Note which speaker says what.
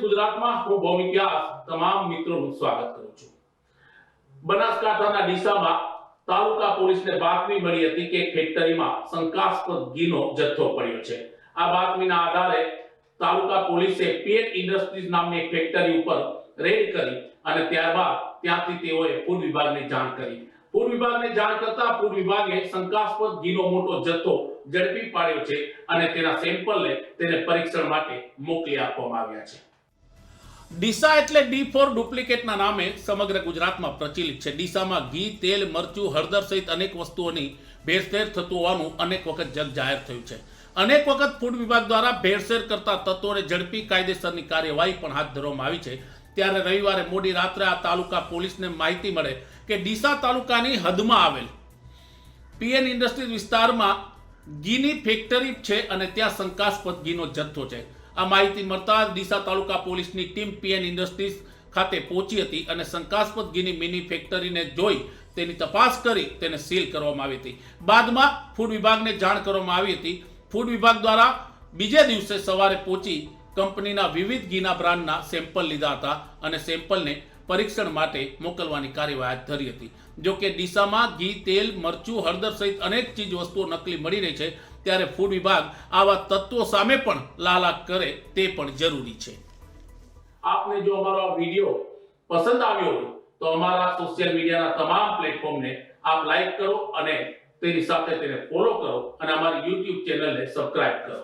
Speaker 1: ગુજરાતમાં. હું ભૌમિક વ્યાસ તમામ મિત્રોનું સ્વાગત કરું છું. બનાસકાંઠાના ડીસામાં તાલુકા પોલીસને બાતમી મળી હતી કે ફેક્ટરીમાં શંકાસ્પદ ઘીનો જથ્થો પડ્યો છે. આ બાતમીના આધારે તાલુકા પોલીસે પીએન ઇન્ડસ્ટ્રીઝ નામની ફેક્ટરી ઉપર રેડ કરી અને ત્યારબાદ ત્યાંથી તેઓએ ફૂડ વિભાગને જાણ કરી. ફૂડ વિભાગને જાણ કરતા ફૂડ વિભાગે શંકાસ્પદ ઘીનો મોટો જથ્થો ઝડપી પાડ્યો છે અને તેના સેમ્પલને તેને પરીક્ષણ માટે મોકલી આપવામાં આવ્યા છે. ડીસા એટલે ડી ફોર ડુપ્લિકેટના નામે સમગ્ર ગુજરાતમાં પ્રચલિત છે. ડીસામાં ઘી, તેલ, મરચું, હળદર સહિત અનેક વસ્તુઓની ભેળસેળ થતું હોવાનું અનેક વખત જગ જાહેર થયું છે. અનેક વખત ફૂડ વિભાગ દ્વારા ભેળસેળ કરતા તત્વોને ઝડપી, કાયદેસરની કાર્યવાહી પણ હાથ ધરવામાં આવી છે. ત્યારે રવિવારે મોડી રાત્રે આ તાલુકા પોલીસને માહિતી મળે કે ડીસા તાલુકાની હદમાં આવેલ. પીએન ઇન્ડસ્ટ્રીઝ વિસ્તારમાં ઘીની ફેક્ટરી છે અને ત્યાં શંકાસ્પદ ઘીનો જથ્થો છે. આ માહિતી મળતા ડીસા તાલુકા પોલીસની ટીમ પીએન ઇન્ડસ્ટ્રીઝ ખાતે પહોંચી હતી અને શંકાસ્પદ ઘીની મિની ફેક્ટરીને જોઈ તેની તપાસ કરી તેને સીલ કરવામાં આવી હતી. બાદમાં ફૂડ વિભાગને જાણ કરવામાં આવી હતી. ફૂડ વિભાગ દ્વારા બીજે દિવસે સવારે પહોંચી કંપનીના વિવિધ ઘીના બ્રાન્ડના સેમ્પલ લીધા હતા અને સેમ્પલને પરીક્ષણ માટે મોકલવાની કાર્યવાહી હાથ ધરી હતી. જોકે ડીસામાં ઘી, તેલ, મરચું, હળદર સહિત અનેક ચીજ વસ્તુઓ નકલી મળી રહી છે, ત્યારે ફૂડ વિભાગ આવા તત્વો સામે પણ લાલાક કરે તે પણ જરૂરી છે. આપને જો અમારો આ વીડિયો પસંદ આવ્યો હોય, તો અમારા સોશિયલ મીડિયાના તમામ પ્લેટફોર્મને આપ લાઈક કરો અને તેની સાથે તેને ફોલો કરો અને અમારી યુટ્યુબ ચેનલને સબસ્ક્રાઇબ કરો.